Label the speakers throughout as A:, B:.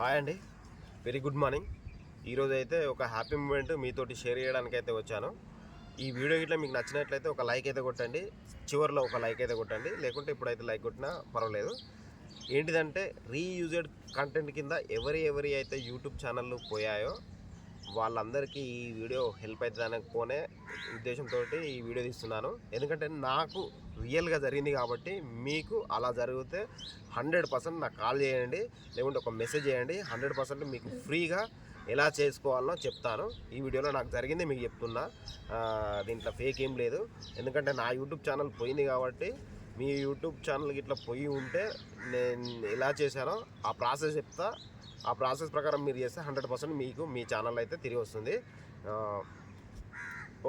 A: Hi అండి. Very good morning. ఈరోజు అయితే ఒక హ్యాపీ మూమెంట్ మీతోటి షేర్ చేయడానికి అయితే వచ్చాను. ఈ వీడియో ఇట్లా మీకు నచ్చినట్లయితే ఒక లైక్ అయితే కొట్టండి. చివరిలో ఒక లైక్ అయితే కొట్టండి. లేకుంటే ఇప్పుడైతే లైక్ కొట్టినా పర్వాలేదు. ఏంటిదంటే రీయూజెడ్ కంటెంట్ కింద ఎవరి ఎవరి అయితే యూట్యూబ్ ఛానళ్ళు పోయాయో వాళ్ళందరికీ ఈ వీడియో హెల్ప్ అవుతుంది అనుకోనే ఉద్దేశంతో ఈ వీడియో తీస్తున్నాను. ఎందుకంటే నాకు రియల్గా జరిగింది కాబట్టి మీకు అలా జరిగితే హండ్రెడ్ పర్సెంట్ నాకు కాల్ చేయండి లేకుంటే ఒక మెసేజ్ చేయండి హండ్రెడ్ పర్సెంట్ మీకు ఫ్రీగా ఎలా చేసుకోవాలో చెప్తాను. ఈ వీడియోలో నాకు జరిగింది మీకు చెప్తున్నా. దీంట్లో ఫేక్ ఏం లేదు. ఎందుకంటే నా యూట్యూబ్ ఛానల్ పోయింది కాబట్టి మీ యూట్యూబ్ ఛానల్కి ఇట్లా పోయి ఉంటే నేను ఎలా చేశానో ఆ ప్రాసెస్ చెప్తా. ఆ ప్రాసెస్ ప్రకారం మీరు చేస్తే హండ్రెడ్ పర్సెంట్ మీకు మీ ఛానల్ అయితే తిరిగి వస్తుంది.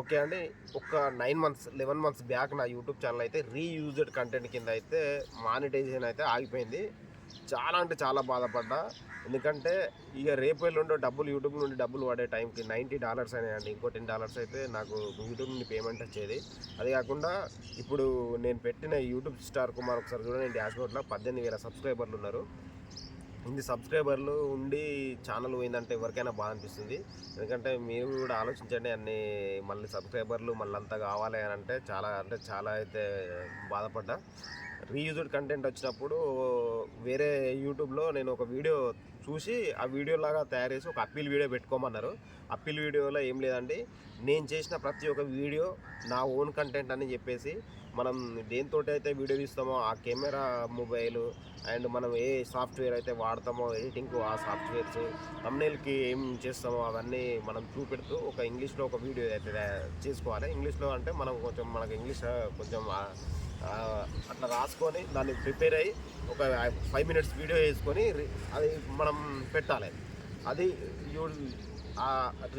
A: ఓకే అండి. ఒక nine months eleven months back నా యూట్యూబ్ ఛానల్ అయితే రీయూజ్డ్ కంటెంట్ కింద అయితే మానిటైజేషన్ అయితే ఆగిపోయింది. చాలా అంటే చాలా బాధపడ్డా. ఎందుకంటే ఇక రేపు ఎల్లుండో డబ్బులు యూట్యూబ్ నుండి డబ్బులు పడే టైంకి నైంటీ డాలర్స్ అయినాయండి ఇంకో టెన్ డాలర్స్ అయితే నాకు యూట్యూబ్ నుండి పేమెంట్ వచ్చేది. అది కాకుండా ఇప్పుడు నేను పెట్టిన యూట్యూబ్ స్టార్ కుమార్ ఒకసారి చూడండి. డాష్ బోర్డ్లో పద్దెనిమిది వేల సబ్స్క్రైబర్లు ఉన్నారు. ఇన్ని సబ్స్క్రైబర్లు ఉండి ఛానల్ పోయిందంటే ఎవరికైనా బాధ అనిపిస్తుంది. ఎందుకంటే మీరు కూడా ఆలోచించండి అన్ని మళ్ళీ సబ్స్క్రైబర్లు మళ్ళీ అంతా కావాలి అని అంటే చాలా అంటే చాలా అయితే బాధపడ్డా. రీయూజ్డ్ కంటెంట్ వచ్చినప్పుడు వేరే యూట్యూబ్లో నేను ఒక వీడియో చూసి ఆ వీడియో లాగా తయారు చేసి ఒక అప్పీల్ వీడియో పెట్టుకోమన్నారు. అప్పీల్ వీడియోలో ఏం లేదండి నేను చేసిన ప్రతి ఒక్క వీడియో నా ఓన్ కంటెంట్ అని చెప్పేసి మనం దేంతో అయితే వీడియో తీస్తామో ఆ కెమెరా మొబైల్ అండ్ మనం ఏ సాఫ్ట్వేర్ అయితే వాడతామో ఎడిటింగ్కు ఆ సాఫ్ట్వేర్స్ తమ్నేల్కి ఏం చేస్తామో అవన్నీ మనం చూపెడుతూ ఒక ఇంగ్లీష్లో ఒక వీడియో అయితే చేసుకోవాలి. ఇంగ్లీష్లో అంటే మనం కొంచెం మనకు ఇంగ్లీష్ కొంచెం అట్లా రాసుకొని దాన్ని ప్రిపేర్ అయ్యి ఒక ఫైవ్ మినిట్స్ వీడియో వేసుకొని అది మనం పెట్టాలి. అది యూడ్ ఆ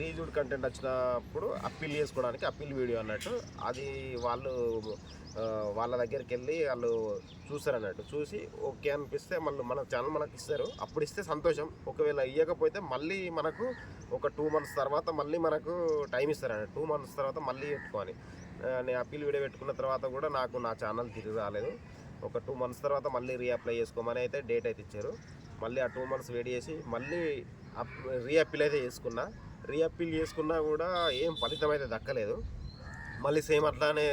A: రీజూడ్ కంటెంట్ వచ్చినప్పుడు అప్పీల్ చేసుకోవడానికి అప్పీల్ వీడియో అన్నట్టు అది వాళ్ళు వాళ్ళ దగ్గరికి వెళ్ళి వాళ్ళు చూస్తారు అన్నట్టు. చూసి ఓకే అనిపిస్తే మళ్ళీ మన ఛానల్ మనకి ఇస్తారు. అప్పుడు ఇస్తే సంతోషం. ఒకవేళ ఇవ్వకపోతే మళ్ళీ మనకు ఒక టూ మంత్స్ తర్వాత మళ్ళీ మనకు టైం ఇస్తారు అన్నట్టు. టూ మంత్స్ తర్వాత మళ్ళీ పెట్టుకోవాలి. నేను అప్పీల్ వీడియో పెట్టుకున్న తర్వాత కూడా నాకు నా ఛానల్ తిరిగి రాలేదు. ఒక టూ మంత్స్ తర్వాత మళ్ళీ రీఅప్లై చేసుకోమని అయితే డేట్ అయితే ఇచ్చారు. మళ్ళీ ఆ టూ మంత్స్ వెయిట్ చేసి మళ్ళీ అప్ రీఅప్పీల్ అయితే చేసుకున్నా. రీఅప్పీల్ చేసుకున్నా కూడా ఏం ఫలితం అయితే దక్కలేదు. మళ్ళీ సేమ్ అట్లానే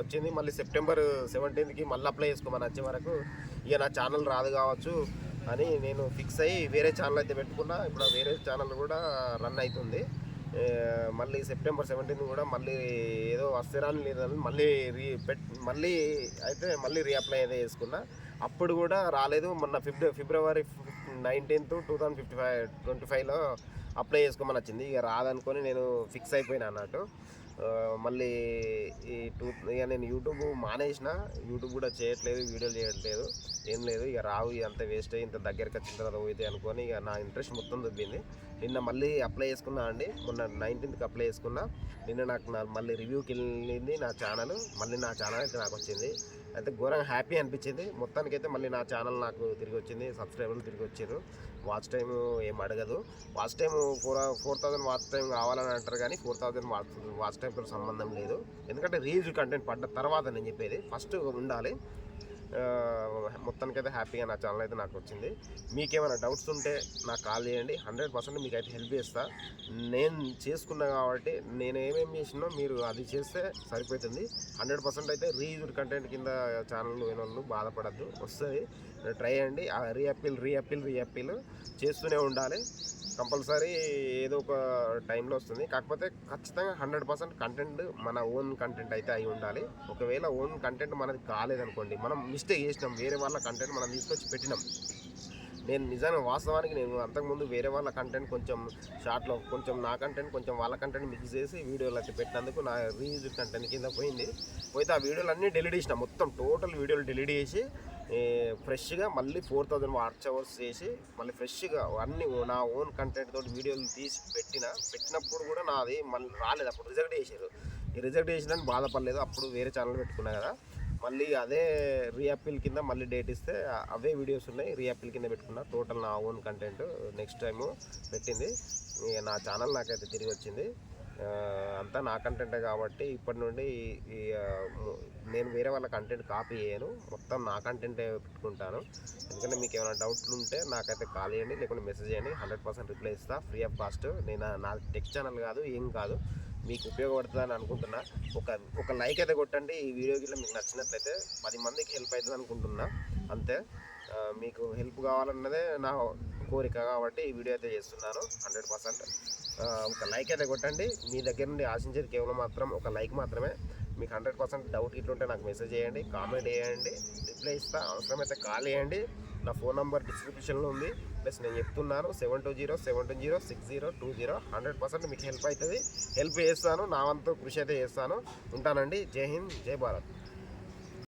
A: వచ్చింది. మళ్ళీ సెప్టెంబర్ సెవెంటీన్త్కి మళ్ళీ అప్లై చేసుకోమని వచ్చే వరకు ఇక నా ఛానల్ రాదు కావచ్చు అని నేను ఫిక్స్ అయ్యి వేరే ఛానల్ అయితే పెట్టుకున్నా. ఇప్పుడు వేరే ఛానల్ కూడా రన్ అవుతుంది. మళ్ళీ సెప్టెంబర్ సెవెంటీన్ కూడా మళ్ళీ ఏదో వస్తేరాని లేదని మళ్ళీ రీ పెట్ మళ్ళీ అయితే మళ్ళీ రీఅప్లై అయితే చేసుకున్నా. అప్పుడు కూడా రాలేదు. మొన్న ఫిబ్ర February nineteenth two thousand fifty five twenty ఫైవ్లో అప్లై చేసుకోమని వచ్చింది. ఇక రాదనుకొని నేను ఫిక్స్ అయిపోయినా అన్నట్టు. మళ్ళీ ఈ టూ ఇక నేను యూట్యూబ్ మానేసిన. యూట్యూబ్ కూడా చేయట్లేదు వీడియోలు చేయట్లేదు ఏం లేదు. ఇక రావు అంత వేస్ట్ అయ్యి ఇంత దగ్గరికి వచ్చిన తర్వాత పోయితే అనుకొని ఇక నా ఇంట్రెస్ట్ మొత్తం దొబ్బింది నిన్న మళ్ళీ అప్లై చేసుకున్నా అండి. మొన్న నైన్టీన్త్కి అప్లై చేసుకున్నా. నిన్న నాకు నా మళ్ళీ రివ్యూకి వెళ్ళింది నా ఛానల్ మళ్ళీ నా ఛానల్ అయితే నాకు వచ్చింది. అయితే ఘోరంగా హ్యాపీ అనిపించింది. మొత్తానికైతే మళ్ళీ నా ఛానల్ నాకు తిరిగి వచ్చింది. సబ్స్క్రైబర్లు తిరిగి వచ్చారు. వాచ్ టైం ఏం అడగదు. Watch time four four thousand watch time కావాలని అంటారు కానీ ఫోర్ థౌసండ్ వాచ్ వాచ్ టైంతో సంబంధం లేదు. ఎందుకంటే రీల్స్ కంటెంట్ పడ్డ తర్వాత నేను చెప్పేది ఫస్ట్ ఉండాలి. మొత్తానికైతే హ్యాపీగా నా ఛానల్ అయితే నాకు వచ్చింది. మీకేమైనా డౌట్స్ ఉంటే నాకు కాల్ చేయండి. హండ్రెడ్ పర్సెంట్ మీకు అయితే హెల్ప్ చేస్తా. నేను చేసుకున్నా కాబట్టి నేను ఏమేమి చేసినో మీరు అది చేస్తే సరిపోతుంది. హండ్రెడ్ పర్సెంట్ అయితే రీయూజ్డ్ కంటెంట్ కింద ఛానల్ పోయిన వాళ్ళు బాధపడద్దు. వస్తుంది. ట్రై చేయండి. ఆ రీఅప్పీల్ రీఅప్పీల్ రీఅప్పీల్ చేస్తూనే ఉండాలి. కంపల్సరీ ఏదో ఒక టైంలో వస్తుంది. కాకపోతే ఖచ్చితంగా హండ్రెడ్ పర్సెంట్ కంటెంట్ మన ఓన్ కంటెంట్ అయితే అయి ఉండాలి. ఒకవేళ ఓన్ కంటెంట్ మనది కాలేదనుకోండి మనం మిస్టేక్ చేసినాం వేరే వాళ్ళ కంటెంట్ మనం తీసుకొచ్చి పెట్టినాం. నేను నిజానికి వాస్తవానికి నేను అంతకుముందు వేరే వాళ్ళ కంటెంట్ కొంచెం షార్ట్లో కొంచెం నా కంటెంట్ కొంచెం వాళ్ళ కంటెంట్ మిక్స్ చేసి వీడియోలు అయితే పెట్టినందుకు నా రీయూజ్ కంటెంట్ కింద పోయింది. పోయితే ఆ వీడియోలు అన్నీ డిలీట్ చేసిన మొత్తం టోటల్ వీడియోలు డిలీట్ చేసి ఫ్రెష్గా మళ్ళీ ఫోర్ థౌజండ్ వాట్స్ అవర్స్ చేసి మళ్ళీ ఫ్రెష్గా అన్ని నా ఓన్ కంటెంట్ తోటి వీడియోలు తీసి పెట్టిన పెట్టినప్పుడు కూడా నాది మళ్ళీ రాలేదు. అప్పుడు రిజెక్ట్ చేశారు ఈ రిజెక్ట్ చేసినా బాధపడలేదు. అప్పుడు వేరే ఛానల్ పెట్టుకున్నా కదా. మళ్ళీ అదే రీయాపిల్ కింద మళ్ళీ డేట్ ఇస్తే అవే వీడియోస్ ఉన్నాయి. రీయాపిల్ కింద పెట్టుకున్నా. టోటల్ నా ఓన్ కంటెంట్ నెక్స్ట్ టైం పెట్టింది. ఇక నా ఛానల్ నాకైతే తిరిగి వచ్చింది. అంతా నా కంటెంటే కాబట్టి ఇప్పటి నుండి నేను వేరే వాళ్ళ కంటెంట్ కాపీ చేయను. మొత్తం నా కంటెంటే పెట్టుకుంటాను. ఎందుకంటే మీకు ఏమైనా డౌట్లు ఉంటే నాకైతే కాల్ చేయండి. లేకుంటే మెసేజ్ చేయండి. హండ్రెడ్ పర్సెంట్ రిప్లై ఇస్తా. Free of cost. నేను నా టెక్ ఛానల్ కాదు ఏం కాదు. మీకు ఉపయోగపడుతుందని అనుకుంటున్నా. ఒక ఒక లైక్ అయితే కొట్టండి. ఈ వీడియో గిట్లా మీకు నచ్చినట్లయితే పది మందికి హెల్ప్ అవుతుంది అనుకుంటున్నా. అంతే. మీకు హెల్ప్ కావాలన్నదే నా కోరిక కాబట్టి ఈ వీడియో అయితే చేస్తున్నాను. హండ్రెడ్ పర్సెంట్ ఒక లైక్ అయితే కొట్టండి. మీ దగ్గర నుండి ఆశించేది కేవలం మాత్రం ఒక లైక్ మాత్రమే. మీకు హండ్రెడ్ పర్సెంట్ డౌట్ ఇట్లుంటే నాకు మెసేజ్ చేయండి. కామెంట్ చేయండి. రిప్లై ఇస్తా. అవసరమైతే కాల్ చేయండి. నా ఫోన్ నంబర్ డిస్క్రిప్షన్లో ఉంది. ప్లస్ నేను చెప్తున్నాను seven two zero seven two zero six zero two zero hundred percent మీకు హెల్ప్ అవుతుంది. హెల్ప్ చేస్తాను నా వంతు కృషి అయితే చేస్తాను. ఉంటానండి. జై హింద్ జై భారత్.